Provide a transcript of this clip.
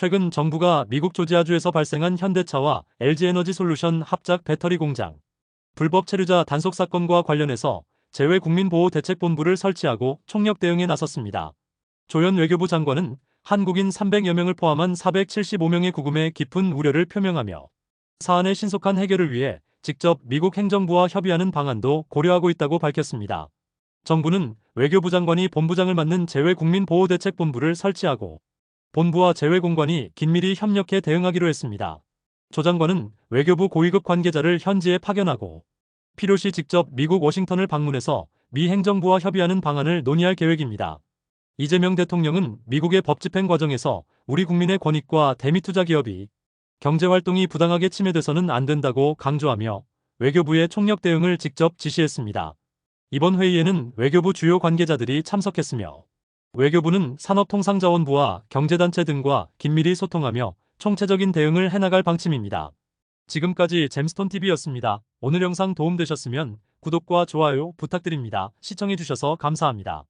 최근 정부가 미국 조지아주에서 발생한 현대차와 LG에너지 솔루션 합작 배터리 공장 불법 체류자 단속 사건과 관련해서 재외국민보호대책본부를 설치하고 총력 대응에 나섰습니다. 조현 외교부 장관은 한국인 300여 명을 포함한 475명의 구금에 깊은 우려를 표명하며 사안의 신속한 해결을 위해 직접 미국 행정부와 협의하는 방안도 고려하고 있다고 밝혔습니다. 정부는 외교부 장관이 본부장을 맡는 재외국민보호대책본부를 설치하고 본부와 재외공관이 긴밀히 협력해 대응하기로 했습니다. 조 장관은 외교부 고위급 관계자를 현지에 파견하고 필요시 직접 미국 워싱턴을 방문해서 미 행정부와 협의하는 방안을 논의할 계획입니다. 이재명 대통령은 미국의 법 집행 과정에서 우리 국민의 권익과 대미 투자 기업이 경제활동이 부당하게 침해돼서는 안 된다고 강조하며 외교부의 총력 대응을 직접 지시했습니다. 이번 회의에는 외교부 주요 관계자들이 참석했으며 외교부는 산업통상자원부와 경제단체 등과 긴밀히 소통하며 총체적인 대응을 해나갈 방침입니다. 지금까지 잼스톤TV였습니다. 오늘 영상 도움되셨으면 구독과 좋아요 부탁드립니다. 시청해주셔서 감사합니다.